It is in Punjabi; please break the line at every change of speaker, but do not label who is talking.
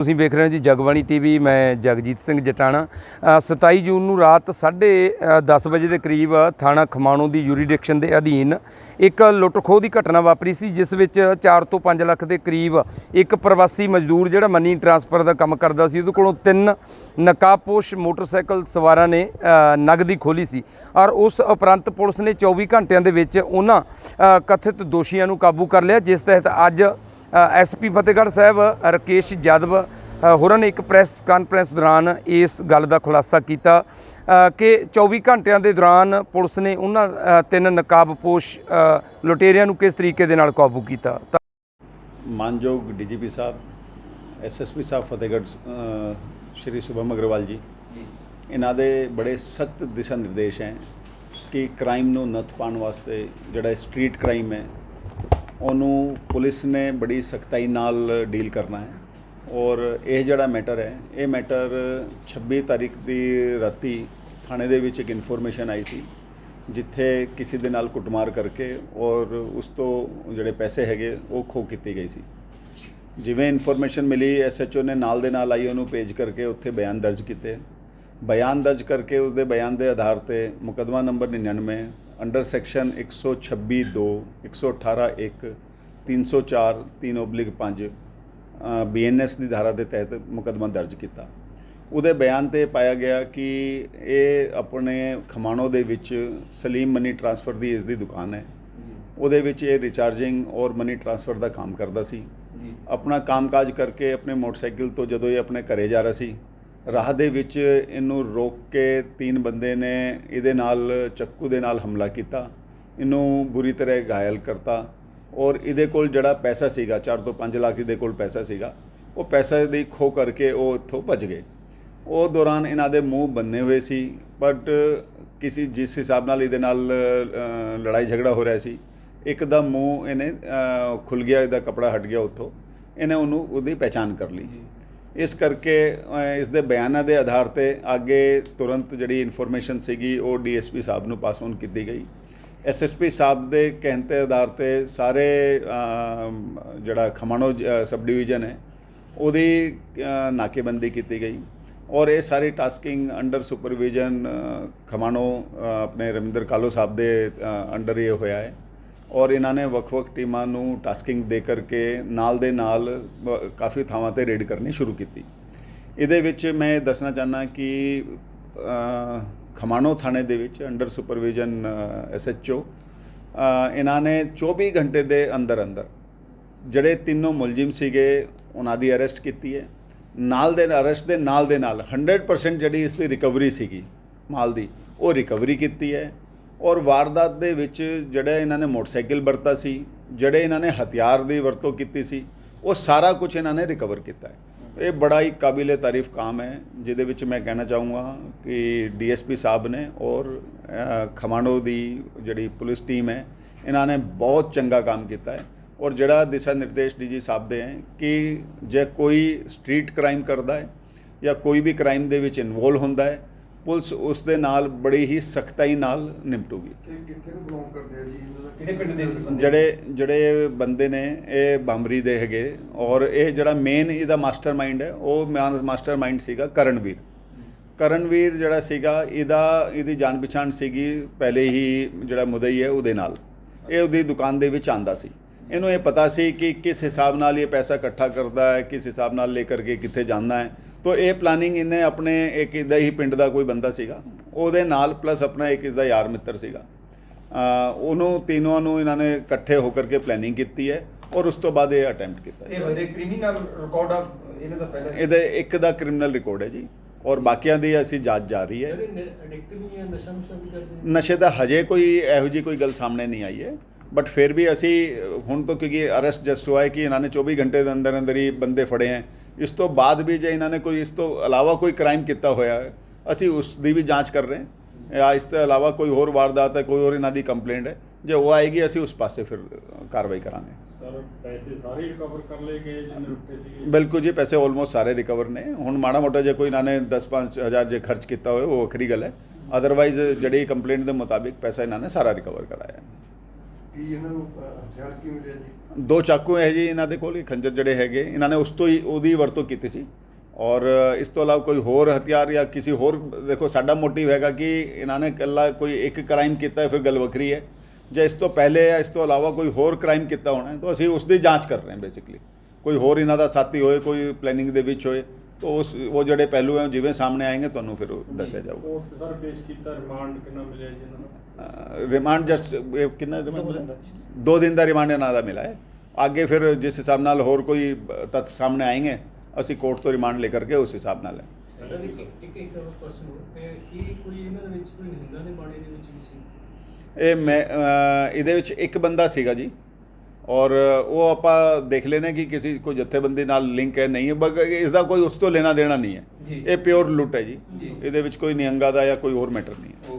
ਤੁਸੀਂ ਵੇਖ ਰਹੇ ਹੋ ਜੀ ਜਗਬਾਣੀ ਟੀਵੀ ਮੈਂ ਜਗਜੀਤ ਸਿੰਘ ਜਟਾਣਾ। ਅ, 27 ਜੂਨ ਨੂੰ ਰਾਤ 10:30 ਵਜੇ ਦੇ ਕਰੀਬ ਥਾਣਾ ਖਮਾਣੋ ਦੀ ਯੂਰੀਡਿਕਸ਼ਨ ਦੇ ਅਧੀਨ ਇੱਕ ਲੁੱਟ-ਖੋਹ ਦੀ ਘਟਨਾ ਵਾਪਰੀ ਸੀ ਜਿਸ ਵਿੱਚ 4 ਤੋਂ 5 ਲੱਖ ਦੇ ਕਰੀਬ ਇੱਕ ਪ੍ਰਵਾਸੀ ਮਜ਼ਦੂਰ ਜਿਹੜਾ ਮਨੀ ਟਰਾਂਸਫਰ ਦਾ ਕੰਮ ਕਰਦਾ ਸੀ ਉਹਦੇ ਕੋਲੋਂ ਤਿੰਨ ਨਕਾਬਪੋਸ਼ ਮੋਟਰਸਾਈਕਲ ਸਵਾਰਾਂ ਨੇ ਨਗਦੀ ਖੋਲੀ ਸੀ। ਔਰ ਉਸ ਉਪਰੰਤ ਪੁਲਿਸ ਨੇ 24 ਘੰਟਿਆਂ ਦੇ ਵਿੱਚ ਉਹਨਾਂ ਕਥਿਤ ਦੋਸ਼ੀਆਂ ਨੂੰ ਕਾਬੂ ਕਰ ਲਿਆ ਜਿਸ ਤਹਿਤ ਅੱਜ ਐਸਪੀ ਫਤਿਹਗੜ੍ਹ ਸਾਹਿਬ ਰਕੇਸ਼ ਯਾਦਵ ਅ, ਹੋਰਾਂ ਨੇ ਇੱਕ ਪ੍ਰੈਸ ਕਾਨਫਰੰਸ ਦੌਰਾਨ ਇਸ ਗੱਲ ਦਾ ਖੁਲਾਸਾ ਕੀਤਾ ਕਿ 24 ਘੰਟਿਆਂ ਦੇ ਦੌਰਾਨ ਪੁਲਿਸ ਨੇ ਉਹਨਾਂ ਤਿੰਨ ਨਕਾਬਪੋਸ਼ ਲੁਟੇਰਿਆਂ ਨੂੰ ਕਿਸ ਤਰੀਕੇ ਦੇ ਨਾਲ ਕਾਬੂ ਕੀਤਾ?
ਮਾਨਯੋਗ ਡੀਜੀਪੀ ਸਾਹਿਬ ਐਸਐਸਪੀ ਸਾਹਿਬ ਫਤਿਹਗੜ੍ਹ ਸ਼੍ਰੀ ਸ਼ੁਭਮ ਅਗਰਵਾਲ ਜੀ। ਇਹਨਾਂ ਦੇ ਬੜੇ ਸਖਤ ਦਿਸ਼ਾ ਨਿਰਦੇਸ਼ ਹੈ ਕਿ ਕ੍ਰਾਈਮ ਨੂੰ ਨੱਥ ਪਾਉਣ ਵਾਸਤੇ ਜਿਹੜਾ ਸਟਰੀਟ ਕ੍ਰਾਈਮ ਹੈ ਉਹਨੂੰ ਪੁਲਿਸ ਨੇ ਬੜੀ ਸਖਤਾਈ ਨਾਲ ਡੀਲ ਕਰਨਾ ਹੈ। ਔਰ ਇਹ ਜਿਹੜਾ ਮੈਟਰ ਹੈ, ਇਹ ਮੈਟਰ 26 ਤਾਰੀਖ ਦੀ ਰਾਤੀ ਥਾਣੇ ਦੇ ਵਿੱਚ ਇੱਕ ਇਨਫੋਰਮੇਸ਼ਨ ਆਈ ਸੀ, ਜਿੱਥੇ ਕਿਸੇ ਦੇ ਨਾਲ ਕੁੱਟਮਾਰ ਕਰਕੇ ਔਰ ਉਸ ਤੋਂ ਜਿਹੜੇ ਪੈਸੇ ਹੈਗੇ, ਉਹ ਖੋਹ ਕੀਤੀ ਗਈ ਸੀ। ਜਿਵੇਂ ਇਨਫੋਰਮੇਸ਼ਨ ਮਿਲੀ ਐਸਐਚਓ ਨੇ ਨਾਲ ਦੇ ਨਾਲ ਆਈ, ਉਹਨੂੰ ਪੇਜ ਕਰਕੇ ਉੱਥੇ ਬਿਆਨ ਦਰਜ ਕੀਤੇ। ਬਿਆਨ ਦਰਜ ਕਰਕੇ ਉਸਦੇ ਬਿਆਨ ਦੇ ਆਧਾਰ ਤੇ ਮੁਕਦਮਾ ਨੰਬਰ 99 ਅੰਡਰ ਸੈਕਸ਼ਨ 126 2 118 1 304 3/5 ਬੀਐਨਐਸ ਦੀ ਧਾਰਾ ਦੇ ਤਹਿਤ ਮੁਕਦਮਾ ਦਰਜ ਕੀਤਾ। ਉਹਦੇ ਬਿਆਨ ਤੇ ਪਾਇਆ ਗਿਆ ਕਿ ਇਹ ਆਪਣੇ ਖਮਾਣੋ ਦੇ ਵਿੱਚ ਸਲੀਮ ਮਨੀ ਟ੍ਰਾਂਸਫਰ ਦੀ ਇਸ ਦੀ ਦੁਕਾਨ ਹੈ। ਉਹਦੇ ਵਿੱਚ ਇਹ ਰਿਚਾਰਜਿੰਗ ਔਰ ਮਨੀ ਟ੍ਰਾਂਸਫਰ ਦਾ ਕੰਮ ਕਰਦਾ ਸੀ। ਆਪਣਾ ਕੰਮਕਾਜ ਕਰਕੇ ਆਪਣੇ ਮੋਟਰਸਾਈਕਲ ਤੋਂ ਜਦੋਂ ਇਹ ਆਪਣੇ ਘਰੇ ਜਾ ਰਿਹਾ ਸੀ ਰਾਹ ਦੇ ਵਿੱਚ ਇਹਨੂੰ ਰੋਕ ਕੇ ਤਿੰਨ ਬੰਦੇ ਨੇ ਇਹਦੇ ਨਾਲ ਚੱਕੂ ਦੇ ਨਾਲ ਹਮਲਾ ਕੀਤਾ। ਇਹਨੂੰ ਬੁਰੀ ਤਰ੍ਹਾਂ ਘਾਇਲ ਕਰਤਾ। ਔਰ ਇਹਦੇ ਕੋਲ ਜਿਹੜਾ ਪੈਸਾ ਸੀਗਾ 4 ਤੋਂ 5 ਲੱਖ ਇਹਦੇ ਕੋਲ ਪੈਸਾ ਸੀਗਾ ਉਹ ਪੈਸਾ ਦੀ ਖੋ ਕਰਕੇ ਉਹ ਇੱਥੋਂ ਭੱਜ ਗਏ। ਉਹ ਦੌਰਾਨ ਇਹਨਾਂ ਦੇ ਮੂੰਹ ਬੰਨੇ ਹੋਏ ਸੀ ਬਟ ਕਿਸੇ ਜਿਸ ਹਿਸਾਬ ਨਾਲ ਇਹਦੇ ਨਾਲ ਲੜਾਈ ਝਗੜਾ ਹੋ ਰਿਹਾ ਸੀ ਇੱਕ ਦਾ ਮੂੰਹ ਇਹਨੇ ਅ, ਖੁੱਲ ਗਿਆ ਇਹਦਾ ਕਪੜਾ ਹਟ ਗਿਆ ਉੱਥੋਂ। ਇਹਨੇ ਉਹਨੂੰ ਉਹਦੀ ਪਹਿਚਾਣ ਕਰ ਲਈ। ਇਸ ਕਰਕੇ ਅ, ਇਸ ਦੇ ਬਿਆਨਾਂ ਦੇ ਆਧਾਰ ਤੇ ਅੱਗੇ ਤੁਰੰਤ ਜਿਹੜੀ ਇਨਫੋਰਮੇਸ਼ਨ ਸੀਗੀ ਉਹ ਡੀਐਸਪੀ ਸਾਹਿਬ ਨੂੰ ਪਾਸ ਔਨ ਕੀਤੀ ਗਈ। ਐਸਐਸਪੀ ਸਾਹਿਬ ਦੇ ਕਹਿਣ ਤੇ ਆਧਾਰ ਤੇ ਸਾਰੇ ਜਿਹੜਾ ਖਮਾਣੋ ਜ- ਸਬ ਡਿਵੀਜ਼ਨ ਹੈ ਉਹਦੀ ਨਾਕੇਬੰਦੀ ਕੀਤੀ ਗਈ। ਔਰ ਇਹ ਸਾਰੀ ਟਾਸਕਿੰਗ ਅੰਡਰ ਸੁਪਰਵਿਜ਼ਨ ਖਮਾਣੋ ਆਪਣੇ ਰਵਿੰਦਰ ਕਾਲੋ ਸਾਹਿਬ ਦੇ ਅੰਡਰ ਇਹ ਹੋਇਆ ਹੈ। ਔਰ ਇਹਨਾਂ ਨੇ ਵੱਖ-ਵੱਖ ਟੀਮਾਂ ਨੂੰ ਟਾਸਕਿੰਗ ਦੇ ਕਰਕੇ ਨਾਲ ਦੇ ਨਾਲ ਕਾਫੀ ਥਾਵਾਂ ਤੇ ਰੇਡ ਕਰਨੀ ਸ਼ੁਰੂ ਕੀਤੀ। ਇਹਦੇ ਵਿੱਚ ਮੈਂ ਦੱਸਣਾ ਚਾਹਨਾ ਕਿ ਅ, ਖਮਾਣੋ ਥਾਣੇ ਦੇ ਵਿੱਚ ਅੰਡਰ ਸੁਪਰਵਿਜ਼ਨ ਐਸਐਚਓ ਇਹਨਾਂ ਨੇ 24 ਘੰਟੇ ਦੇ ਅੰਦਰ ਅੰਦਰ ਜਿਹੜੇ ਤਿੰਨੋਂ ਮੁਲਜ਼ਮ ਸੀਗੇ ਉਹਨਾਂ ਦੀ ਅਰੈਸਟ ਕੀਤੀ ਹੈ। ਨਾਲ ਦੇ ਅਰੈਸਟ ਦੇ ਨਾਲ ਦੇ ਨਾਲ 100% ਜਿਹੜੀ ਇਸ ਦੀ ਰਿਕਵਰੀ ਸੀਗੀ ਮਾਲ ਦੀ ਉਹ ਰਿਕਵਰੀ ਕੀਤੀ ਹੈ। ਔਰ ਵਾਰਦਾਤ ਦੇ ਵਿੱਚ ਜਿਹੜਾ ਇਹਨਾਂ ਨੇ ਮੋਟਰਸਾਈਕਲ ਵਰਤਾ ਸੀ, ਜਿਹੜੇ ਇਹਨਾਂ ਨੇ ਹਥਿਆਰ ਦੀ ਵਰਤੋਂ ਕੀਤੀ ਸੀ, ਉਹ ਸਾਰਾ ਕੁਝ ਇਹਨਾਂ ਨੇ ਰਿਕਵਰ ਕੀਤਾ ਹੈ। ਇਹ ਬੜਾ ਹੀ ਕਾਬਿਲੇ ਤਾਰੀਫ ਕੰਮ ਹੈ, ਜਿਹਦੇ ਵਿੱਚ ਮੈਂ ਕਹਿਣਾ ਚਾਹੂੰਗਾ ਕਿ ਡੀਐਸਪੀ ਸਾਹਿਬ ਨੇ ਔਰ ਖਮਾਣੋ ਦੀ ਜਿਹੜੀ ਪੁਲਿਸ ਟੀਮ ਹੈ, ਇਹਨਾਂ ਨੇ ਬਹੁਤ ਚੰਗਾ ਕੰਮ ਕੀਤਾ ਹੈ। ਔਰ ਜਿਹੜਾ ਦਿਸ਼ਾ ਨਿਰਦੇਸ਼ ਡੀਜੀ ਸਾਹਿਬ ਦੇ ਹੈ ਕਿ ਜੇ ਕੋਈ ਸਟਰੀਟ ਕ੍ਰਾਈਮ ਕਰਦਾ ਹੈ ਜਾਂ ਕੋਈ ਵੀ ਕ੍ਰਾਈਮ ਦੇ ਵਿੱਚ ਇਨਵੋਲ ਹੁੰਦਾ ਹੈ ਪੁਲਿਸ ਉਸ ਦੇ ਨਾਲ ਬੜੀ ਹੀ ਸਖਤਾਈ ਨਾਲ ਨਿਪਟੂਗੀ।
ਇਹ ਕਿੱਥੇ ਨੂੰ ਬਿਲੋਂਗ ਕਰਦੇ ਆ ਜੀ? ਇਹਨਾਂ ਦਾ
ਕਿਹੜੇ ਪਿੰਡ ਦੇ ਸੀ ਬੰਦੇ?
ਜਿਹੜੇ ਜਿਹੜੇ ਬੰਦੇ ਨੇ ਇਹ ਬੰਬਰੀ ਦੇ ਹੈਗੇ। ਔਰ ਇਹ ਜਿਹੜਾ ਮੇਨ ਇਹਦਾ ਮਾਸਟਰਮਾਈਂਡ ਹੈ ਉਹ ਮਾਸਟਰਮਾਈਂਡ ਸੀਗਾ ਕਰਨਵੀਰ। ਕਰਨਵੀਰ ਜਿਹੜਾ ਸੀਗਾ ਇਹਦਾ ਇਹਦੀ ਜਾਣ ਪਛਾਣ ਸੀਗੀ ਪਹਿਲੇ ਹੀ ਜਿਹੜਾ ਮੁਦਈ ਹੈ ਉਹਦੇ ਨਾਲ। ਇਹ ਉਹਦੀ ਦੁਕਾਨ ਦੇ ਵਿੱਚ ਆਂਦਾ ਸੀ। ਇਹਨੂੰ ਇਹ ਪਤਾ ਸੀ ਕਿ ਕਿਸ ਹਿਸਾਬ ਨਾਲ ਇਹ ਪੈਸਾ ਇਕੱਠਾ ਕਰਦਾ ਹੈ ਕਿਸ ਹਿਸਾਬ ਨਾਲ ਲੈ ਕਰਕੇ ਕਿੱਥੇ ਜਾਂਦਾ ਹੈ। ਤੋ ਇਹ ਪਲਾਨਿੰਗ ਇਹਨੇ ਆਪਣੇ ਇੱਕ ਇਹਦਾ ਹੀ ਪਿੰਡ ਦਾ ਕੋਈ ਬੰਦਾ ਸੀਗਾ। ਉਹਦੇ ਨਾਲ ਪਲੱਸ ਆਪਣਾ ਇੱਕ ਇਹਦਾ ਯਾਰ ਮਿੱਤਰ ਸੀਗਾ। ਉਹਨੂੰ ਤਿੰਨੋਂ ਨੂੰ ਇਹਨਾਂ ਨੇ ਇਕੱਠੇ ਹੋ ਕਰਕੇ ਪਲੈਨਿੰਗ ਕੀਤੀ ਹੈ ਔਰ ਉਸ ਤੋਂ ਬਾਅਦ ਇਹ ਅਟੈਂਪਟ ਕੀਤਾ
ਇਹ ਬੰਦੇ ਕ੍ਰਿਮੀਨਲ ਰਿਕਾਰਡ ਆ ਇਹਨਾਂ ਦਾ ਪਹਿਲਾਂ
ਇਹਦੇ ਇੱਕ ਦਾ ਕ੍ਰਿਮੀਨਲ ਰਿਕਾਰਡ ਹੈ ਜੀ। ਔਰ ਬਾਕੀਆਂ ਦੀ ਅਸੀਂ ਜਾਂਚ ਜਾਰੀ ਹੈ।
ਐਡਿਕਟ ਨਹੀਂ ਹੈ ਨਸ਼ਾ ਨੁਸ਼ਾ ਵੀ ਕਰਦੇ ਨੇ?
ਨਸ਼ੇ ਦਾ ਹਜੇ ਕੋਈ ਇਹੋ ਜੀ ਕੋਈ ਗੱਲ ਸਾਹਮਣੇ ਨਹੀਂ ਆਈ ਹੈ। ਬਟ ਫਿਰ ਵੀ ਅਸੀਂ ਹੁਣ ਤੋਂ ਕਿਉਂਕਿ ਅਰੈਸਟ ਜਸਟ ਹੋਇਆ ਕਿ ਇਹਨਾਂ ਨੇ 24 ਘੰਟੇ ਦੇ ਅੰਦਰ ਅੰਦਰ ਹੀ ਬੰਦੇ ਫੜੇ ਹੈ। ਇਸ ਤੋਂ ਬਾਅਦ ਵੀ ਜੇ ਇਹਨਾਂ ਨੇ ਕੋਈ ਇਸ ਤੋਂ ਇਲਾਵਾ ਕੋਈ ਕ੍ਰਾਈਮ ਕੀਤਾ ਹੋਇਆ ਹੈ ਅਸੀਂ ਉਸ ਦੀ ਵੀ ਜਾਂਚ ਕਰ ਰਹੇ ਹਾਂ। ਜਾਂ ਇਸ ਤੋਂ ਇਲਾਵਾ ਕੋਈ ਹੋਰ ਵਾਰਦਾਤ ਹੈ ਕੋਈ ਹੋਰ ਇਹਨਾਂ ਦੀ ਕੰਪਲੇਂਟ ਹੈ ਜੇ ਉਹ ਆਏਗੀ ਅਸੀਂ ਉਸ ਪਾਸੇ ਫਿਰ ਕਾਰਵਾਈ ਕਰਾਂਗੇ।
ਸਰ ਪੈਸੇ ਸਾਰੇ ਰਿਕਵਰ ਕਰ ਲਏ ਗਏ ਜਿੰਨੇ ਸੀ
ਬਿਲਕੁਲ ਜੀ ਪੈਸੇ ਆਲਮੋਸਟ ਸਾਰੇ ਰਿਕਵਰ ਨੇ। ਹੁਣ ਮਾੜਾ ਮੋਟਾ ਜੇ ਕੋਈ ਇਹਨਾਂ ਨੇ 10-5 ਹਜ਼ਾਰ ਜੇ ਖਰਚ ਕੀਤਾ ਹੋਵੇ ਉਹ ਵੱਖਰੀ ਗੱਲ ਹੈ। ਅਦਰਵਾਈਜ਼ ਜਿਹੜੀ ਕੰਪਲੇਂਟ ਦੇ ਮੁਤਾਬਿਕ ਪੈਸਾ ਇਹਨਾਂ ਨੇ ਸਾਰਾ ਰਿਕਵਰ ਕਰਾਇਆ ਹੈ
ਇਹਨਾਂ ਨੂੰ ਹਥਿਆਰ ਕੀ ਮਿਲਿਆ ਜੀ?
ਦੋ ਚਾਕੂ ਹੈ ਜੀ ਇਹਨਾਂ ਦੇ ਕੋਲ ਹੀ ਖੰਜਰ ਜਿਹੜੇ ਹੈਗੇ, ਇਹਨਾਂ ਨੇ ਉਸ ਤੋਂ ਹੀ ਉਹਦੀ ਵਰਤੋਂ ਕੀਤੀ ਸੀ। ਔਰ ਇਸ ਤੋਂ ਇਲਾਵਾ ਕੋਈ ਹੋਰ ਹਥਿਆਰ ਜਾਂ ਕਿਸੇ ਹੋਰ, ਦੇਖੋ ਸਾਡਾ ਮੋਟਿਵ ਹੈਗਾ ਕਿ ਇਹਨਾਂ ਨੇ ਇਕੱਲਾ ਕੋਈ ਇੱਕ ਕ੍ਰਾਈਮ ਕੀਤਾ ਫਿਰ ਗੱਲ ਵੱਖਰੀ ਹੈ। ਜਾਂ ਇਸ ਤੋਂ ਪਹਿਲੇ ਜਾਂ ਇਸ ਤੋਂ ਇਲਾਵਾ ਕੋਈ ਹੋਰ ਕ੍ਰਾਈਮ ਕੀਤਾ ਹੋਣਾ ਤਾਂ ਅਸੀਂ ਉਸ ਦੀ ਜਾਂਚ ਕਰ ਰਹੇ ਹਾਂ ਬੇਸਿਕਲੀ ਕੋਈ ਹੋਰ ਇਹਨਾਂ ਦਾ ਸਾਥੀ ਹੋਏ, ਕੋਈ ਪਲੈਨਿੰਗ ਦੇ ਵਿੱਚ ਹੋਏ। तो उस वो जड़े पहलू हैं जिवें सामने आएंगे ਤੁਹਾਨੂੰ ਫਿਰ ਦੱਸਿਆ ਜਾਊਗਾ।
ਕੋਰਟ ਸਰ ਪੇਸ਼ ਕੀਤਾ ਰਿਮਾਂਡ ਕਿੰਨਾ ਮਿਲਿਆ ਜੀ ਇਹਨਾਂ ਨੂੰ?
ਰਿਮਾਂਡ ਜਸਟ ਕਿੰਨਾ ਦੋ ਦਿਨ ਦਾ ਰਿਮਾਂਡ ਇਹਨਾਂ ਦਾ ਮਿਲਾ ਅੱਗੇ ਫਿਰ ਜਿਸ ਹਿਸਾਬ ਨਾਲ ਹੋਰ ਕੋਈ ਤੱਥ ਸਾਹਮਣੇ ਆਏਗੇ ਅਸੀਂ ਕੋਰਟ ਤੋਂ ਰਿਮਾਂਡ ਲੈ ਕਰਕੇ ਉਸ ਹਿਸਾਬ ਨਾਲ
ਇਹ
ਮੈਂ ਇਹਦੇ ਵਿੱਚ ਇੱਕ ਬੰਦਾ ਸੀਗਾ ਜੀ। ਔਰ ਉਹ ਆਪਾਂ ਦੇਖ ਲੈਨੇ ਕਿ ਕਿਸੇ ਕੋਈ ਜਥੇਬੰਦੀ ਨਾਲ ਲਿੰਕ ਹੈ ਨਹੀਂ ਹੈ ਬਗ ਇਸ ਦਾ ਕੋਈ ਉਸ ਤੋਂ ਲੈਣਾ ਦੇਣਾ ਨਹੀਂ ਹੈ। ਇਹ ਪਿਓਰ ਲੁੱਟ ਹੈ ਜੀ। ਇਹਦੇ ਵਿੱਚ ਕੋਈ ਨਿਹੰਗਾ ਦਾ ਜਾਂ ਕੋਈ ਹੋਰ ਮੈਟਰ ਨਹੀਂ ਹੈ